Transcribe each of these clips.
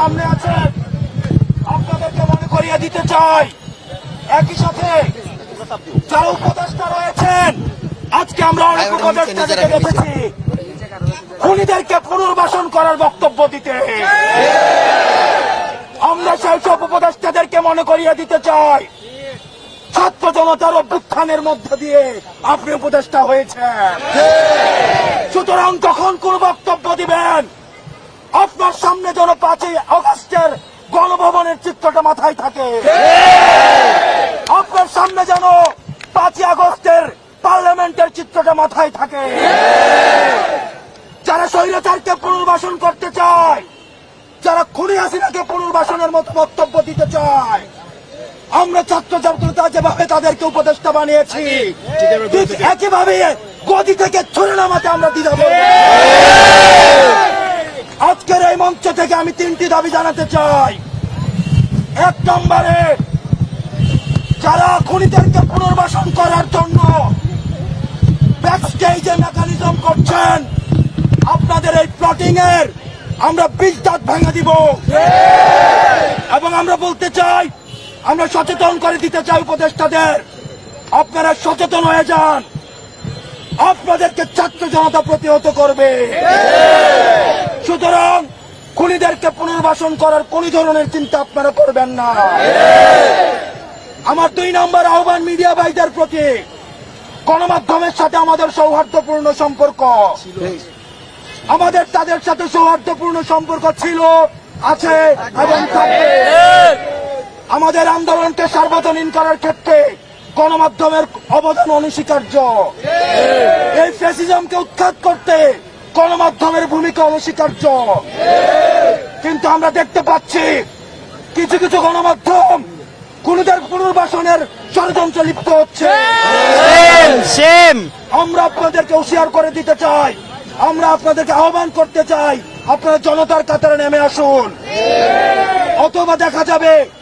সামনে আছেন আপনাদেরকে মনে করিয়ে দিতে চাই। একই সাথে যারা উপদেষ্টা রয়েছেন আজকে আমরা অনেক উপদেষ্টাদেরকে দেখেছি। খুনিদেরকে পুনর্বাসন করার বক্তব্য দিতে। আমরা সেই সব উপদেষ্টাদেরকে মনে করিয়ে দিতে চাই। ছাত্র জনতার অভ্যুত্থানের মধ্য দিয়ে আপনি উপদেষ্টা হয়েছেন। সুতরাং যখন কোন বক্তব্য দিবেন আপনার সামনে যেন পাঁচই আগস্টের গণভবনের চিত্রটা মাথায় থাকে। আপনার সামনে যেন পাঁচই আগস্টের পার্লামেন্টের চিত্রটা মাথায় থাকে। যারা স্বৈরাচারকে পুনর্বাসন করতে চায়, যারা খুনি হাসিনাকে পুনর্বাসনের মতো বক্তব্য দিতে চায়, আমরা ছাত্র জনতা যেভাবে তাদেরকে উপদেষ্টা বানিয়েছি, ঠিক একইভাবে গদি থেকে ছুড়ে নামাতে আমরা দিতে আজকের এই মঞ্চ থেকে আমি তিনটি দাবি জানাতে চাই। এক নম্বরে, যারা খুনিদেরকে পুনর্বাসন করার জন্য মেকানিজম করছেন, আপনাদের এই প্লটিং এর আমরা দাঁত ভেঙে দিব। এবং আমরা বলতে চাই, আমরা সচেতন করে দিতে চাই উপদেষ্টাদের, আপনারা সচেতন হয়ে যান। আপনাদেরকে ছাত্র জনতা প্রতিহত করবে। সুতরাং খুনিদেরকে পুনর্বাসন করার কোন ধরনের চিন্তা আপনারা করবেন না। আমার দুই নম্বর আহ্বান মিডিয়া ভাইদের প্রতি। গণমাধ্যমের সাথে আমাদের সৌহার্দ্যপূর্ণ সম্পর্ক। আমাদের, তাদের সাথে সৌহার্দ্যপূর্ণ সম্পর্ক ছিল, আছে এবং থাকবে। আমাদের আন্দোলনকে সার্বজনীন করার ক্ষেত্রে গণমাধ্যমের অবদান অনস্বীকার্য। এই ফ্যাসিজমকে উৎখাত করতে গণমাধ্যমের ভূমিকা অনস্বীকার্য। কিন্তু আমরা দেখতে পাচ্ছি কিছু কিছু গণমাধ্যম খুনিদের পুনর্বাসনের ষড়যন্ত্র লিপ্ত হচ্ছে। আমরা আপনাদেরকে হুঁশিয়ার করে দিতে চাই। আমরা আপনাদেরকে আহ্বান করতে চাই আপনারা জনতার কাতারে নেমে আসুন। অথবা দেখা যাবে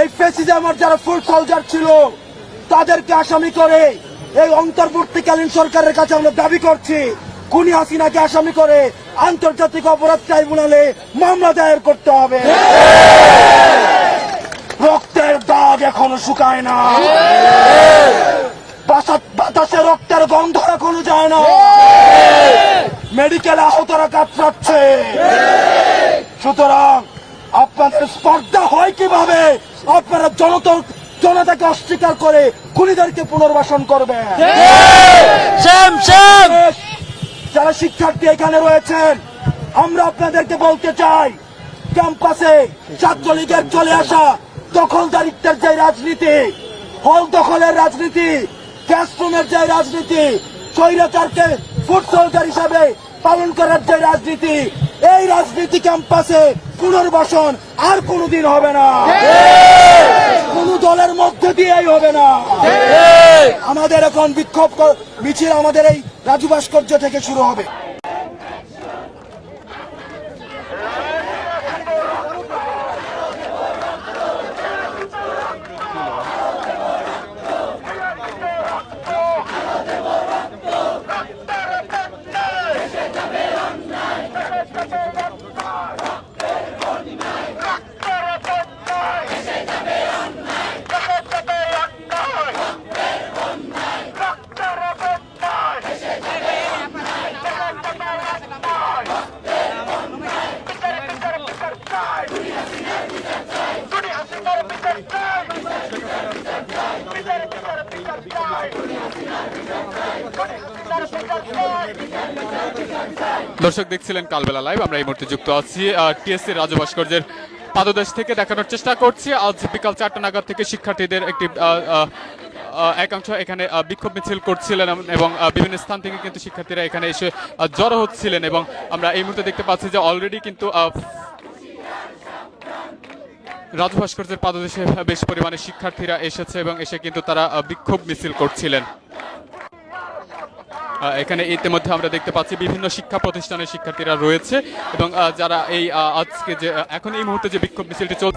এই ফেসিজামার যারা ফুল সোলজার ছিল, তাদেরকে আসামি করে এই অন্তর্বর্তীকালীন সরকারের কাছে আমরা দাবি করছি, খুনি হাসিনাকে আসামি করে আন্তর্জাতিক অপরাধ ট্রাইব্যুনালে মামলা দায়ের করতে হবে। রক্তের দাগ এখনও শুকায় না। বাতাসে রক্তের গন্ধ এখনও যায় না। মেডিকেল আহতরা কাতরাচ্ছে। সুতরাং আপনাদের স্পর্ধা হয় কীভাবে? আপনারা জনতা জনতাকে অস্বীকার করে খুনিদেরকে পুনর্বাসন সেম যারা শিক্ষার্থী এখানে রয়েছেন আমরা আপনাদেরকে বলতে চাই ক্যাম্পাসে ছাত্রলীগের চলে আসা দখলদারিত্বের যে রাজনীতি হল দখলের রাজনীতি ক্লাসরুমের যে রাজনীতি স্বৈরাচারকে ফুড সোলজার হিসাবে পালন করার যে রাজনীতি, এই রাজনীতি ক্যাম্পাসে পুনর্বাসন আর কোনদিন হবে না। কোন দলের মধ্যে দিয়েই হবে না। আমাদের এখন বিক্ষোভ মিছিল আমাদের এই রাজু ভাস্কর্য থেকে শুরু হবে। দর্শক দেখছিলেন কালবেলা লাইভ, আমরা এই মুহূর্তে যুক্ত আছি। টিএসসি রাজু ভাস্কর্যের পাদদেশ থেকে দেখানোর চেষ্টা করছি। আজ বিকাল চারটা নাগাদ থেকে শিক্ষার্থীদের একটি একাংশ এখানে বিক্ষোভ মিছিল করছিলেন এবং বিভিন্ন স্থান থেকে কিন্তু শিক্ষার্থীরা এখানে এসে জড়ো হচ্ছিলেন এবং আমরা এই মুহূর্তে দেখতে পাচ্ছি যে অলরেডি কিন্তু রাজু ভাস্কর্যের পাদদেশে বেশ পরিমাণে শিক্ষার্থীরা এসেছে এবং এসে কিন্তু তারা বিক্ষোভ মিছিল করছিলেন। এখানে ইতিমধ্যে আমরা দেখতে পাচ্ছি বিভিন্ন শিক্ষা প্রতিষ্ঠানের শিক্ষার্থীরা রয়েছে এবং যারা এই আজকে যে এখন এই মুহূর্তে যে বিক্ষোভ মিছিলটি চল